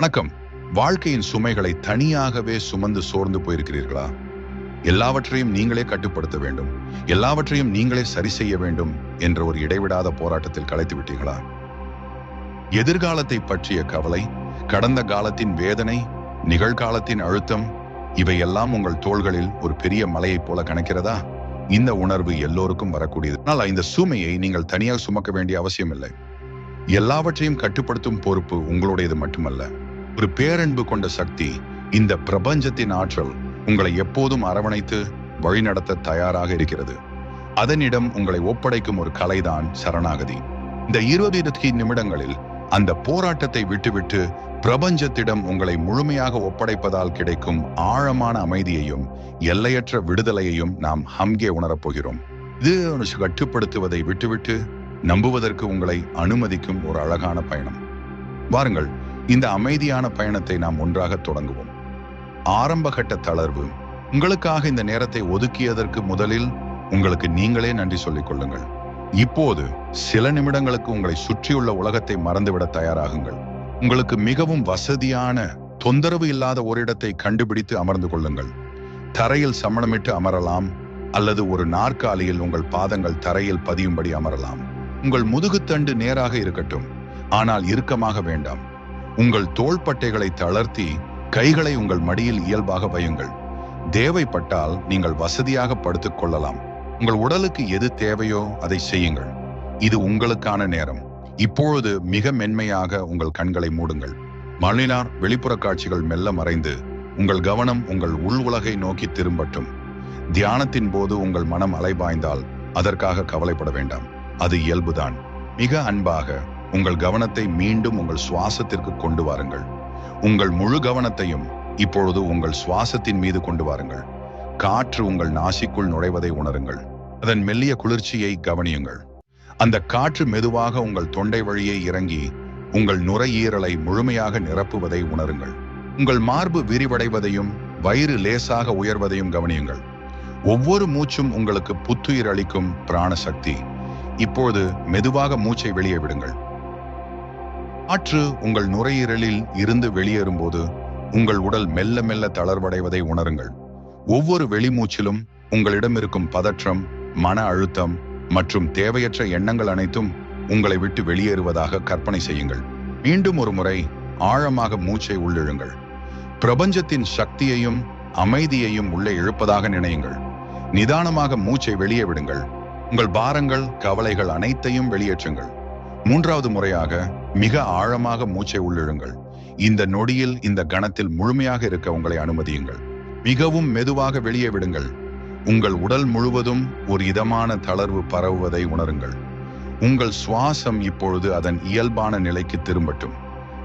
வணக்கம். வாழ்க்கையின் சுமைகளை தனியாகவே சுமந்து சோர்ந்து போயிருக்கிறீர்களா? எல்லாவற்றையும் நீங்களே கட்டுப்படுத்த வேண்டும். எல்லாவற்றையும் நீங்களே சரி செய்ய வேண்டும் என்ற ஒரு இடைவிடாத போராட்டத்தில் கலைத்து விட்டீர்களா? எதிர்காலத்தை பற்றிய கவலை கடந்த காலத்தின் வேதனை நிகழ்காலத்தின் அழுத்தம் இவையெல்லாம் உங்கள் தோள்களில் ஒரு பெரிய மலையைப் போல கணக்கிறதா? இந்த உணர்வு எல்லோருக்கும் வரக்கூடியது. ஆனால் இந்த சுமையை நீங்கள் தனியாக சுமக்க வேண்டிய அவசியம் இல்லை எல்லாவற்றையும் கட்டுப்படுத்தும் பொறுப்பு உங்களுடையது மட்டுமல்ல. ஒரு பேரன்பு கொண்ட சக்தி இந்த பிரபஞ்சத்தின் ஆற்றல் உங்களை எப்போதும் அரவணைத்து வழிநடத்த தயாராக இருக்கிறது. அதனிடம் உங்களை ஒப்படைக்கும் ஒரு கலைதான் சரணாகதி. இந்த இருபது நிமிடங்களில் அந்த போராட்டத்தை விட்டுவிட்டு பிரபஞ்சத்திடம் உங்களை முழுமையாக ஒப்படைப்பதால் கிடைக்கும் ஆழமான அமைதியையும் எல்லையற்ற விடுதலையையும் நாம் ஹம்கே உணரப்போகிறோம் இது கட்டுப்படுத்துவதை விட்டுவிட்டு நம்புவதற்கு உங்களை அனுமதிக்கும் ஒரு அழகான பயணம். வாருங்கள் இந்த அமைதியான பயணத்தை நாம் ஒன்றாக தொடங்குவோம். ஆரம்பகட்ட தளர்வு. உங்களுக்காக இந்த நேரத்தை ஒதுக்கியதற்கு முதலில் உங்களுக்கு நீங்களே நன்றி சொல்லிக் கொள்ளுங்கள். இப்போது சில நிமிடங்களுக்கு உங்களை சுற்றியுள்ள உலகத்தை மறந்துவிட தயாராகுங்கள். உங்களுக்கு மிகவும் வசதியான தொந்தரவு இல்லாத ஒரு இடத்தை கண்டுபிடித்து அமர்ந்து கொள்ளுங்கள். தரையில் சமணமிட்டு அமரலாம் அல்லது ஒரு நாற்காலியில் உங்கள் பாதங்கள் தரையில் பதியும்படி அமரலாம். உங்கள் முதுகுத்தண்டு நேராக இருக்கட்டும். ஆனால் இறுக்கமாக வேண்டாம். உங்கள் தோள்பட்டைகளை தளர்த்தி கைகளை உங்கள் மடியில் இயல்பாக வையுங்கள். தேவைப்பட்டால் நீங்கள் வசதியாக படுத்துக் கொள்ளலாம். உங்கள் உடலுக்கு எது தேவையோ அதை செய்யுங்கள். இது உங்களுக்கான நேரம். இப்பொழுது மிக மென்மையாக உங்கள் கண்களை மூடுங்கள். மலினார் வெளிப்புற காட்சிகள் மெல்ல மறைந்து உங்கள் கவனம் உங்கள் உள் உலகை நோக்கி திரும்பட்டும். தியானத்தின் போது உங்கள் மனம் அலைபாய்ந்தால் அதற்காக கவலைப்பட வேண்டாம். அது இயல்புதான். மிக அன்பாக உங்கள் கவனத்தை மீண்டும் உங்கள் சுவாசத்திற்கு கொண்டு வாருங்கள். உங்கள் முழு கவனத்தையும் இப்பொழுது உங்கள் சுவாசத்தின் மீது கொண்டு வாருங்கள். காற்று உங்கள் நாசிக்குள் நுழைவதை உணருங்கள். அதன் மெல்லிய குளிர்ச்சியை கவனியுங்கள். அந்த காற்று மெதுவாக உங்கள் தொண்டை வழியே இறங்கி உங்கள் நுரையீரலை முழுமையாக நிரப்புவதை உணருங்கள். உங்கள் மார்பு விரிவடைவதையும் வயிறு லேசாக உயர்வதையும் கவனியுங்கள். ஒவ்வொரு மூச்சும் உங்களுக்கு புத்துயிர் அளிக்கும் பிராணசக்தி. இப்போது மெதுவாக மூச்சை வெளியே விடுங்கள். காற்று உங்கள் நுரையீரலில் இருந்து வெளியேறும்போது உங்கள் உடல் மெல்ல மெல்ல தளர்வடைவதை உணருங்கள். ஒவ்வொரு வெளிமூச்சிலும் உங்களிடம் இருக்கும் பதற்றம் மன அழுத்தம் மற்றும் தேவையற்ற எண்ணங்கள் அனைத்தும் உங்களை விட்டு வெளியேறுவதாக கற்பனை செய்யுங்கள். மீண்டும் ஒரு முறை ஆழமாக மூச்சை உள்ளிழுங்கள். பிரபஞ்சத்தின் சக்தியையும் அமைதியையும் உள்ளே இழுப்பதாக நினையுங்கள். நிதானமாக மூச்சை வெளியே விடுங்கள். உங்கள் பாரங்கள் கவலைகள் அனைத்தையும் வெளியேற்றுங்கள். மூன்றாவது முறையாக மிக ஆழமாக மூச்சை உள்ளிழுங்கள். இந்த நொடியில் இந்த கணத்தில் முழுமையாக இருக்க உங்களை அனுமதியுங்கள். மிகவும் மெதுவாக வெளியே விடுங்கள். உங்கள் உடல் முழுவதும் ஒரு இதமான தளர்வு பரவுவதை உணருங்கள். உங்கள் சுவாசம் இப்பொழுது அதன் இயல்பான நிலைக்கு திரும்பட்டும்.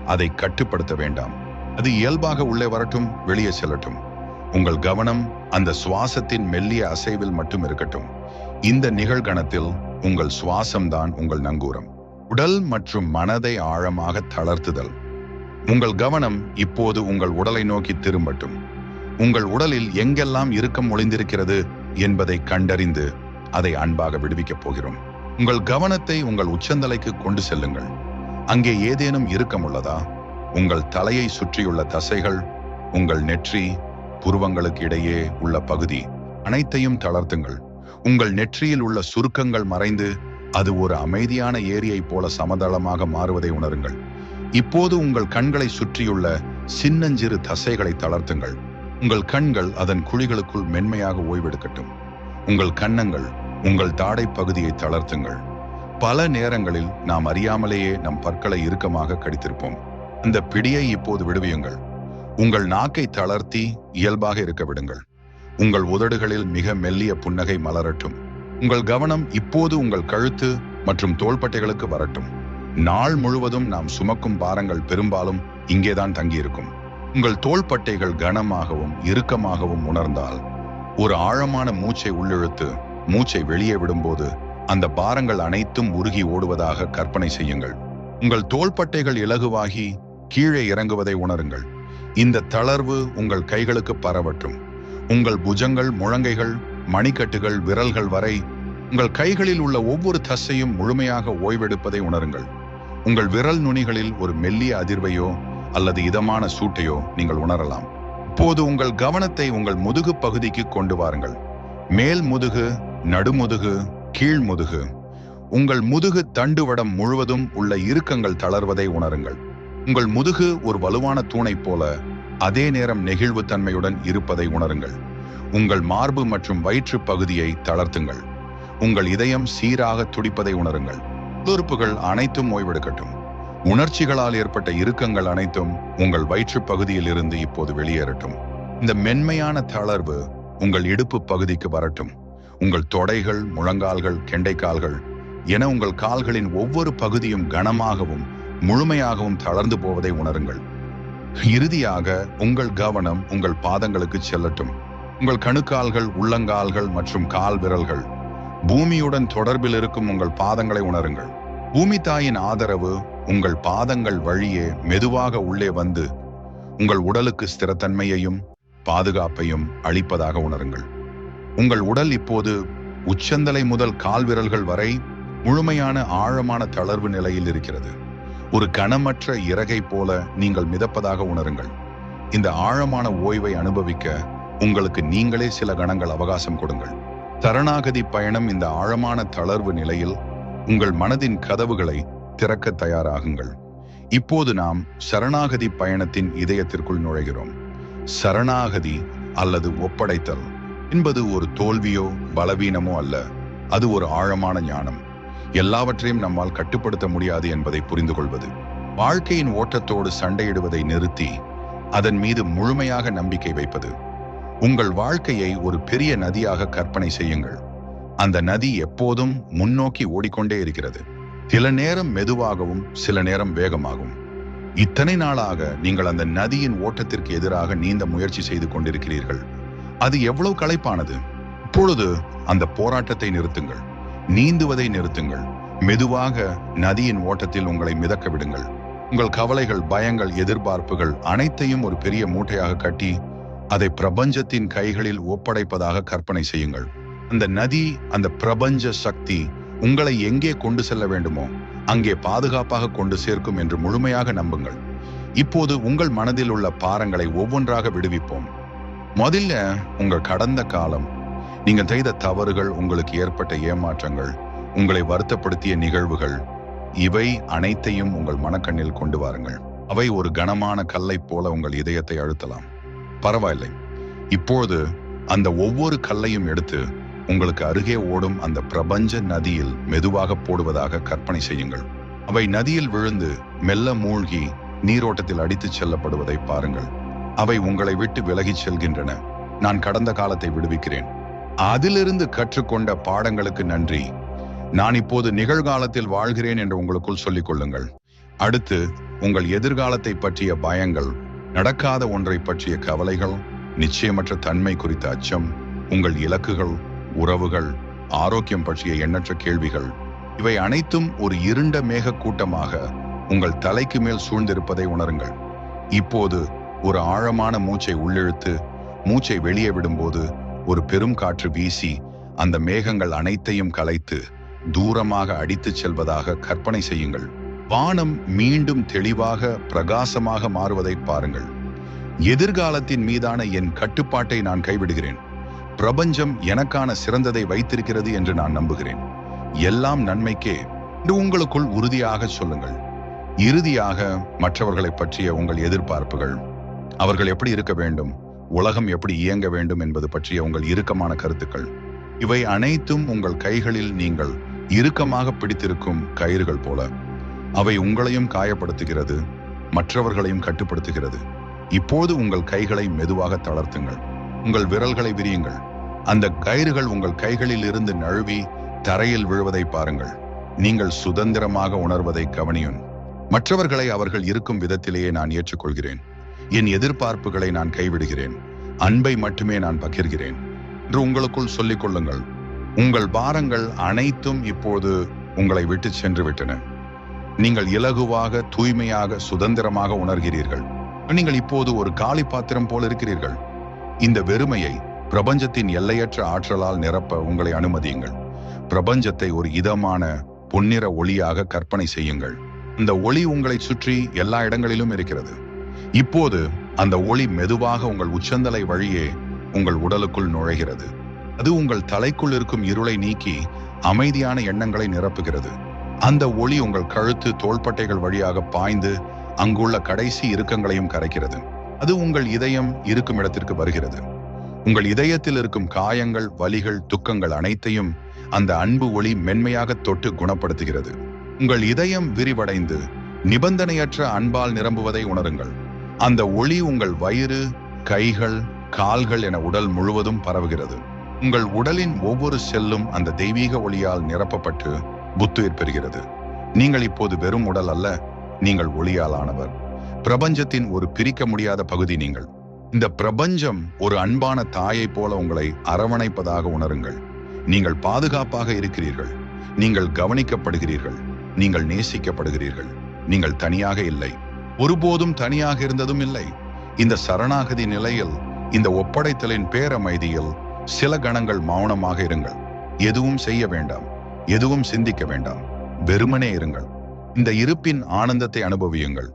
அதை கட்டுப்படுத்த வேண்டாம். அது இயல்பாக உள்ளே வரட்டும் வெளியே செல்லட்டும். உங்கள் கவனம் அந்த சுவாசத்தின் மெல்லிய அசைவில் மட்டும் இருக்கட்டும். இந்த நிகழ்கணத்தில் உங்கள் சுவாசம்தான் உங்கள் நங்கூரம். உடல் மற்றும் மனதை ஆழமாக தளர்த்துதல். உங்கள் கவனம் இப்போது உங்கள் உடலை நோக்கி திரும்பட்டும். உங்கள் உடலில் எங்கெல்லாம் இறுக்கம் ஒளிந்திருக்கிறது என்பதை கண்டறிந்து அதை அன்பாக விடுவிக்கப் போகிறோம். உங்கள் கவனத்தை உங்கள் உச்சந்தலைக்கு கொண்டு செல்லுங்கள். அங்கே ஏதேனும் இறுக்கம் உள்ளதா? உங்கள் தலையை சுற்றியுள்ள தசைகள் உங்கள் நெற்றி புருவங்களுக்கு இடையே உள்ள பகுதி அனைத்தையும் தளர்த்துங்கள். உங்கள் நெற்றியில் உள்ள சுருக்கங்கள் மறைந்து அது ஒரு அமைதியான ஏரியைப் போல சமதளமாக மாறுவதை உணருங்கள். இப்போது உங்கள் கண்களை சுற்றியுள்ள சின்னஞ்சிறு தசைகளை தளர்த்துங்கள். உங்கள் கண்கள் அதன் குழிகளுக்குள் மென்மையாக ஓய்வெடுக்கட்டும். உங்கள் கன்னங்கள் உங்கள் தாடை பகுதியை தளர்த்துங்கள். பல நேரங்களில் நாம் அறியாமலேயே நம் பற்களை இறுக்கமாக கடித்திருப்போம். அந்த பிடியை இப்போது விடுவியுங்கள். உங்கள் நாக்கை தளர்த்தி இயல்பாக இருக்க விடுங்கள். உங்கள் உதடுகளில் மிக மெல்லிய புன்னகை மலரட்டும். உங்கள் கவனம் இப்போது உங்கள் கழுத்து மற்றும் தோள்பட்டைகளுக்கு வரட்டும். நாள் முழுவதும் நாம் சுமக்கும் பாரங்கள் பெரும்பாலும் இங்கேதான் தங்கியிருக்கும். உங்கள் தோள்பட்டைகள் கனமாகவும் இறுக்கமாகவும் உணர்ந்தால் ஒரு ஆழமான மூச்சை உள்ளிழுத்து மூச்சை வெளியே விடும்போது அந்த பாரங்கள் அனைத்தும் உருகி ஓடுவதாக கற்பனை செய்யுங்கள். உங்கள் தோள்பட்டைகள் இலகுவாகி கீழே இறங்குவதை உணருங்கள். இந்த தளர்வு உங்கள் கைகளுக்கு பரவட்டும். உங்கள் புஜங்கள் முழங்கைகள் மணிக்கட்டுகள் விரல்கள் வரை உங்கள் கைகளில் உள்ள ஒவ்வொரு தசையும் முழுமையாக ஓய்வெடுப்பதை உணருங்கள். உங்கள் விரல் நுனிகளில் ஒரு மெல்லிய அதிர்வையோ அல்லது இதமான சூட்டையோ நீங்கள் உணரலாம். இப்போது உங்கள் கவனத்தை உங்கள் முதுகு பகுதிக்கு கொண்டு வாருங்கள். மேல் முதுகு நடுமுதுகு கீழ் முதுகு. உங்கள் முதுகு தண்டுவடம் முழுவதும் உள்ள இறுக்கங்கள் தளர்வதை உணருங்கள். உங்கள் முதுகு ஒரு வலுவான தூணைப் போல அதே நேரம் நெகிழ்வுத்தன்மையுடன் இருப்பதை உணருங்கள். உங்கள் மார்பு மற்றும் வயிற்று பகுதியை தளர்த்துங்கள். உங்கள் இதயம் சீராக துடிப்பதை உணருங்கள். உறுப்புகள் அனைத்தும் ஓய்வெடுக்கட்டும். உணர்ச்சிகளால் ஏற்பட்ட இறுக்கங்கள் அனைத்தும் உங்கள் வயிற்று பகுதியில் இருந்து இப்போது வெளியேறட்டும். இந்த மென்மையான தளர்வு உங்கள் இடுப்பு பகுதிக்கு வரட்டும். உங்கள் தொடைகள் முழங்கால்கள் கெண்டைக்கால்கள் என உங்கள் கால்களின் ஒவ்வொரு பகுதியும் கனமாகவும் முழுமையாகவும் தளர்ந்து போவதை உணருங்கள். இறுதியாக உங்கள் கவனம் உங்கள் பாதங்களுக்கு செல்லட்டும். உங்கள் கணுக்கால்கள் உள்ளங்கால்கள் மற்றும் கால் விரல்கள். பூமியுடன் தொடர்பில் இருக்கும் உங்கள் பாதங்களை உணருங்கள். பூமி தாயின் ஆதரவு உங்கள் பாதங்கள் வழியே மெதுவாக உள்ளே வந்து உங்கள் உடலுக்கு ஸ்திரத்தன்மையையும் பாதுகாப்பையும் அளிப்பதாக உணருங்கள். உங்கள் உடல் இப்போது உச்சந்தலை முதல் கால் விரல்கள் வரை முழுமையான ஆழமான தளர்வு நிலையில் இருக்கிறது. ஒரு கனமற்ற இறகை போல நீங்கள் மிதப்பதாக உணருங்கள். இந்த ஆழமான ஓய்வை அனுபவிக்க உங்களுக்கு நீங்களே சில கணங்கள் அவகாசம் கொடுங்கள். தரணாகதி பயணம் இந்த ஆழமான தளர்வு நிலையில் உங்கள் மனதின் கதவுகளை திறக்க தயாராகுங்கள். இப்போது நாம் சரணாகதி பயணத்தின் இதயத்திற்குள் நுழைகிறோம். சரணாகதி அல்லது ஒப்படைத்தல் என்பது ஒரு தோல்வியோ பலவீனமோ அல்ல. அது ஒரு ஆழமான ஞானம். எல்லாவற்றையும் நம்மால் கட்டுப்படுத்த முடியாது என்பதை புரிந்து கொள்வது வாழ்க்கையின் ஓட்டத்தோடு சண்டையிடுவதை நிறுத்தி அதன் மீது முழுமையாக நம்பிக்கை வைப்பது. உங்கள் வாழ்க்கையை ஒரு பெரிய நதியாக கற்பனை செய்யுங்கள். அந்த நதி எப்போதும் முன்னோக்கி ஓடிக்கொண்டே இருக்கிறது. சில நேரம் மெதுவாகவும் சில நேரம் வேகமாகும் இத்தனை நாளாக நீங்கள் அந்த நதியின் ஓட்டத்திற்கு எதிராக நீந்த முயற்சி செய்து கொண்டிருக்கிறீர்கள். அது எவ்வளவு களைப்பானது? இப்பொழுது அந்த போராட்டத்தை நிறுத்துங்கள். நீந்துவதை நிறுத்துங்கள். மெதுவாக நதியின் ஓட்டத்தில் உங்களை மிதக்க விடுங்கள். உங்கள் கவலைகள் பயங்கள் எதிர்பார்ப்புகள் அனைத்தையும் ஒரு பெரிய மூட்டையாக கட்டி அதை பிரபஞ்சத்தின் கைகளில் ஒப்படைப்பதாக கற்பனை செய்யுங்கள். அந்த நதி அந்த பிரபஞ்ச சக்தி உங்களை எங்கே கொண்டு செல்ல வேண்டுமோ அங்கே பாதுகாப்பாக கொண்டு சேர்க்கும் என்று முழுமையாக நம்புங்கள். இப்போது உங்கள் மனதில் உள்ள பாரங்களை ஒவ்வொன்றாக விடுவிப்போம். முதல்ல உங்கள் கடந்த காலம். நீங்கள் செய்த தவறுகள் உங்களுக்கு ஏற்பட்ட ஏமாற்றங்கள் உங்களை வருத்தப்படுத்திய நிகழ்வுகள் இவை அனைத்தையும் உங்கள் மனக்கண்ணில் கொண்டு வாருங்கள். அவை ஒரு கனமான கல்லைப் போல உங்கள் இதயத்தை அழுத்தலாம். பரவாயில்லை. இப்போது அந்த ஒவ்வொரு கல்லையும் எடுத்து உங்களுக்கு அருகே ஓடும் அந்த பிரபஞ்ச நதியில் மெதுவாக போடுவதாக கற்பனை செய்யுங்கள். அவை நதியில் விழுந்து மெல்ல மூழ்கி நீரோட்டத்தில் அடித்துச் செல்லப்படுவதை பாருங்கள். அவை உங்களை விட்டு விலகிச் செல்கின்றன. நான் கடந்த காலத்தை விடுவிக்கிறேன். அதிலிருந்து கற்றுக்கொண்ட பாடங்களுக்கு நன்றி. நான் இப்போது நிகழ்காலத்தில் வாழ்கிறேன் என்று உங்களுக்குள் சொல்லிக் கொள்ளுங்கள். அடுத்து உங்கள் எதிர்காலத்தை பற்றிய பயங்கள் நடக்காத ஒன்றை பற்றிய கவலைகள் நிச்சயமற்ற தன்மை குறித்த அச்சம் உங்கள் இலக்குகள் உறவுகள் ஆரோக்கியம் பற்றிய எண்ணற்ற கேள்விகள் இவை அனைத்தும் ஒரு இருண்ட மேக கூட்டமாக உங்கள் தலைக்கு மேல் சூழ்ந்திருப்பதை உணருங்கள். இப்போது ஒரு ஆழமான மூச்சை உள்ளிழுத்து மூச்சை வெளியே விடும்போது ஒரு பெரும் காற்று வீசி அந்த மேகங்கள் அனைத்தையும் கலைத்து தூரமாக அடித்துச் செல்வதாக கற்பனை செய்யுங்கள். வானம் மீண்டும் தெளிவாக பிரகாசமாக மாறுவதை பாருங்கள். எதிர்காலத்தின் மீதான என் கட்டுப்பாட்டை நான் கைவிடுகிறேன். பிரபஞ்சம் எனக்கான சிறந்ததை வைத்திருக்கிறது என்று நான் நம்புகிறேன். எல்லாம் நன்மைக்கே. உங்களுக்குள் உறுதியாக சொல்லுங்கள். இறுதியாக மற்றவர்களை பற்றிய உங்கள் எதிர்பார்ப்புகள். அவர்கள் எப்படி இருக்க வேண்டும்? உலகம் எப்படி இயங்க வேண்டும் என்பது பற்றிய உங்கள் இறுக்கமான கருத்துக்கள். இவை அனைத்தும் உங்கள் கைகளில் நீங்கள் இறுக்கமாக பிடித்திருக்கும் கயிறுகள் போல. அவை உங்களையும் காயப்படுத்துகிறது மற்றவர்களையும் கட்டுப்படுத்துகிறது. இப்போது உங்கள் கைகளை மெதுவாக தளர்த்துங்கள். உங்கள் விரல்களை விரியுங்கள். அந்த கயிறுகள் உங்கள் கைகளில் இருந்து நழுவி தரையில் விழுவதை பாருங்கள். நீங்கள் சுதந்திரமாக உணர்வதை கவனியும் மற்றவர்களை அவர்கள் இருக்கும் விதத்திலேயே நான் ஏற்றுக்கொள்கிறேன். என் எதிர்பார்ப்புகளை நான் கைவிடுகிறேன். அன்பை மட்டுமே நான் பகிர்கிறேன். என்று உங்களுக்குள் சொல்லிக் கொள்ளுங்கள். உங்கள் பாரங்கள் அனைத்தும் இப்போது உங்களை விட்டு சென்று விட்டன. நீங்கள் இலகுவாக தூய்மையாக சுதந்திரமாக உணர்கிறீர்கள். நீங்கள் இப்போது ஒரு காலி பாத்திரம் போல் இருக்கிறீர்கள். இந்த வெறுமையை பிரபஞ்சத்தின் எல்லையற்ற ஆற்றலால் நிரப்ப உங்களை அனுமதியுங்கள். பிரபஞ்சத்தை ஒரு இதமான பொன்னிற ஒளியாக கற்பனை செய்யுங்கள். இந்த ஒளி உங்களை சுற்றி எல்லா இடங்களிலும் இருக்கிறது. இப்போது அந்த ஒளி மெதுவாக உங்கள் உச்சந்தலை வழியே உங்கள் உடலுக்குள் நுழைகிறது. அது உங்கள் தலைக்குள் இருக்கும் இருளை நீக்கி அமைதியான எண்ணங்களை நிரப்புகிறது. அந்த ஒளி உங்கள் கழுத்து தோள்பட்டைகள் வழியாக பாய்ந்து அங்குள்ள கடைசி இறுக்கங்களையும் கரைக்கிறது. அது உங்கள் இதயம் இருக்கும் இடத்திற்கு வருகிறது. உங்கள் இதயத்தில் இருக்கும் காயங்கள் வலிகள் துக்கங்கள் அனைத்தையும் அந்த அன்பு ஒளி மென்மையாக தொட்டு குணப்படுத்துகிறது. உங்கள் இதயம் விரிவடைந்து நிபந்தனையற்ற அன்பால் நிரம்புவதை உணருங்கள். அந்த ஒளி உங்கள் வயிறு கைகள் கால்கள் என உடல் முழுவதும் பரவுகிறது. உங்கள் உடலின் ஒவ்வொரு செல்லும் அந்த தெய்வீக ஒளியால் நிரப்பப்பட்டு புத்துயிர் பெறுகிறது நீங்கள் இப்போது வெறும் உடல் அல்ல நீங்கள் ஒளியால் ஆனவர் பிரபஞ்சத்தின் ஒரு பிரிக்க முடியாத பகுதி நீங்கள். இந்த பிரபஞ்சம் ஒரு அன்பான தாயை போல உங்களை அரவணைப்பதாக உணருங்கள். நீங்கள் பாதுகாப்பாக இருக்கிறீர்கள். நீங்கள் கவனிக்கப்படுகிறீர்கள். நீங்கள் நேசிக்கப்படுகிறீர்கள். நீங்கள் தனியாக இல்லை. ஒருபோதும் தனியாக இருந்ததும் இல்லை. இந்த சரணாகதி நிலையில் இந்த ஒப்படைத்தலின் பேரமைதியில் சில கணங்கள் மௌனமாக இருங்கள். எதுவும் செய்ய வேண்டாம். எதுவும் சிந்திக்க வேண்டாம். வெறுமனே இருங்கள். இந்த இருப்பின் ஆனந்தத்தை அனுபவியுங்கள்.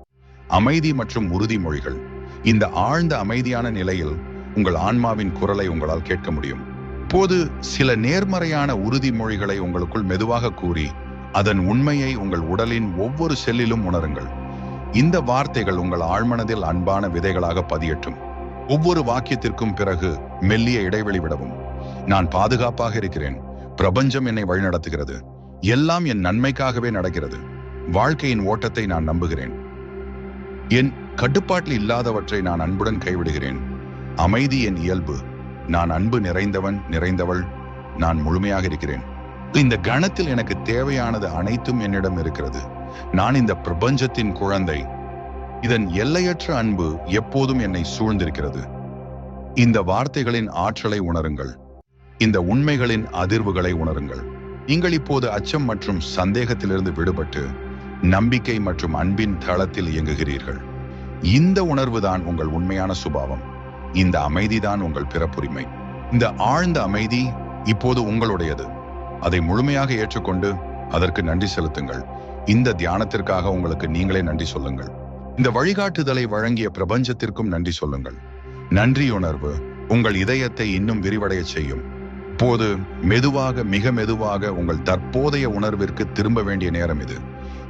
அமைதி மற்றும் உறுதிமொழிகள் இந்த ஆழ்ந்த அமைதியான நிலையில் உங்கள் ஆன்மாவின் குரலை உங்களால் கேட்க முடியும். போது சில நேர்மறையான உறுதிமொழிகளை உங்களுக்குள் மெதுவாக கூறி அதன் உண்மையை உங்கள் உடலின் ஒவ்வொரு செல்லிலும் உணருங்கள். இந்த வார்த்தைகள் உங்கள் ஆழ்மனதில் அன்பான விதைகளாக பதியட்டும். ஒவ்வொரு வாக்கியத்திற்கும் பிறகு மெல்லிய இடைவெளி விடவும். நான் பாதுகாப்பாக இருக்கிறேன். பிரபஞ்சம் என்னை வழிநடத்துகிறது. எல்லாம் என் நன்மைக்காகவே நடக்கிறது. வாழ்க்கையின் ஓட்டத்தை நான் நம்புகிறேன். என் கட்டுப்பாட்டில் இல்லாதவற்றை நான் அன்புடன் கைவிடுகிறேன். அமைதி என் இயல்பு. நான் அன்பு நிறைந்தவன் நிறைந்தவள். நான் முழுமையாக இருக்கிறேன். இந்த கணத்தில் எனக்கு தேவையானது அனைத்தும் என்னிடம் இருக்கிறது. நான் இந்த பிரபஞ்சத்தின் குழந்தை. இதன் எல்லையற்ற அன்பு எப்போதும் என்னை சூழ்ந்திருக்கிறது. இந்த வார்த்தைகளின் ஆற்றலை உணருங்கள். இந்த உண்மைகளின் அதிர்வுகளை உணருங்கள். நீங்கள் இப்போது அச்சம் மற்றும் சந்தேகத்திலிருந்து விடுபட்டு நம்பிக்கை மற்றும் அன்பின் தளத்தில் இயங்குகிறீர்கள். இந்த உணர்வுதான் உங்கள் உண்மையான சுபாவம். இந்த அமைதிதான் உங்கள் பிறப்புரிமை. இந்த ஆழ்ந்த அமைதி இப்போது உங்களுடையது. அதை முழுமையாக ஏற்றுக்கொண்டு அதற்கு நன்றி செலுத்துங்கள். இந்த தியானத்திற்காக உங்களுக்கு நீங்களே நன்றி சொல்லுங்கள். இந்த வழிகாட்டுதலை வழங்கிய பிரபஞ்சத்திற்கும் நன்றி சொல்லுங்கள். நன்றியுணர்வு உங்கள் இதயத்தை இன்னும் விரிவடைய செய்யும். இப்போது மெதுவாக மிக மெதுவாக உங்கள் தற்போதைய உணர்விற்கு திரும்ப வேண்டிய நேரம் இது.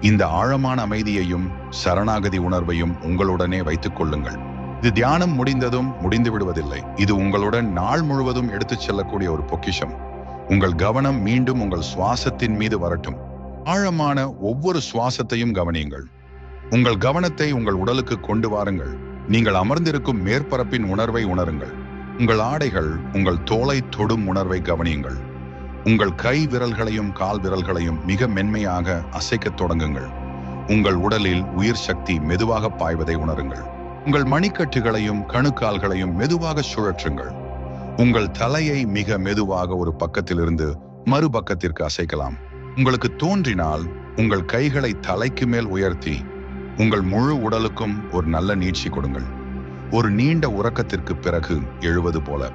இந்த ஆழமான அமைதியையும் சரணாகதி உணர்வையும் உங்களுடனே வைத்துக் கொள்ளுங்கள். இது தியானம் முடிந்ததும் முடிந்து விடுவதில்லை. இது உங்களுடன் நாள் முழுவதும் எடுத்துச் செல்லக்கூடிய ஒரு பொக்கிஷம். உங்கள் கவனம் மீண்டும் உங்கள் சுவாசத்தின் மீது வரட்டும். ஆழமான ஒவ்வொரு சுவாசத்தையும் கவனியுங்கள். உங்கள் கவனத்தை உங்கள் உடலுக்கு கொண்டு வாருங்கள். நீங்கள் அமர்ந்திருக்கும் மேற்பரப்பின் உணர்வை உணருங்கள். உங்கள் ஆடைகள் உங்கள் தோலை தொடும் உணர்வை கவனியுங்கள். உங்கள் கை விரல்களையும் கால் விரல்களையும் மிக மென்மையாக அசைக்கத் தொடங்குங்கள். உங்கள் உடலில் உயிர் சக்தி மெதுவாக பாய்வதை உணருங்கள். உங்கள் மணிக்கட்டுகளையும் கணுக்கால்களையும் மெதுவாக சுழற்றுங்கள். உங்கள் தலையை மிக மெதுவாக ஒரு பக்கத்திலிருந்து மறுபக்கத்திற்கு அசைக்கலாம். உங்களுக்கு தோன்றினால் உங்கள் கைகளை தலைக்கு மேல் உயர்த்தி உங்கள் முழு உடலுக்கும் ஒரு நல்ல நீட்சி கொடுங்கள். ஒரு நீண்ட உறக்கத்திற்கு பிறகு எழுவது போல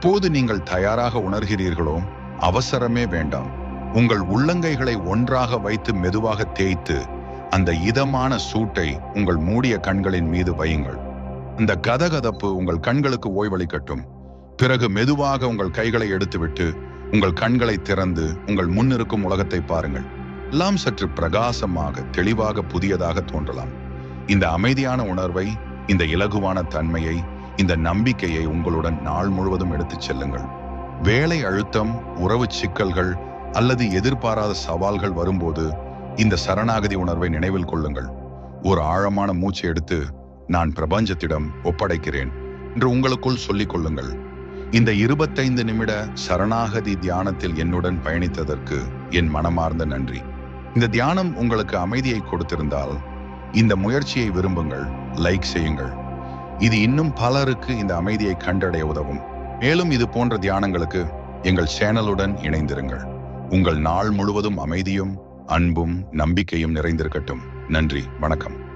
போது நீங்கள் தயாராக உணர்கிறீர்களோ அவசரமே வேண்டாம். உங்கள் உள்ளங்கைகளை ஒன்றாக வைத்து மெதுவாக தேய்த்து அந்த இதமான சூட்டை உங்கள் மூடிய கண்களின் மீது வையுங்கள். இந்த கதகதப்பு உங்கள் கண்களுக்கு ஓய்வளிக்கட்டும். பிறகு மெதுவாக உங்கள் கைகளை எடுத்துவிட்டு உங்கள் கண்களை திறந்து உங்கள் முன்னிருக்கும் உலகத்தை பாருங்கள். எல்லாம் சற்று பிரகாசமாக தெளிவாக புதியதாக தோன்றலாம். இந்த அமைதியான உணர்வை இந்த இலகுவான தன்மையை இந்த நம்பிக்கையை உங்களுடன் நாள் முழுவதும் எடுத்துச் செல்லுங்கள். வேலை அழுத்தம் உறவு சிக்கல்கள் அல்லது எதிர்பாராத சவால்கள் வரும்போது இந்த சரணாகதி உணர்வை நினைவில் கொள்ளுங்கள். ஒரு ஆழமான மூச்சு எடுத்து நான் பிரபஞ்சத்திடம் ஒப்படைக்கிறேன் என்று உங்களுக்குள் சொல்லிக் கொள்ளுங்கள். இந்த இருபத்தைந்து நிமிட சரணாகதி தியானத்தில் என்னுடன் பயணித்ததற்கு என் மனமார்ந்த நன்றி. இந்த தியானம் உங்களுக்கு அமைதியை கொடுத்திருந்தால் இந்த முயற்சியை விரும்புங்கள் லைக் செய்யுங்கள். இது இன்னும் பலருக்கு இந்த அமைதியை கண்டடைய உதவும். மேலும் இது போன்ற தியானங்களுக்கு எங்கள் சேனலுடன் இணைந்திருங்கள். உங்கள் நாள் முழுவதும் அமைதியும் அன்பும் நம்பிக்கையும் நிறைந்திருக்கட்டும். நன்றி வணக்கம்.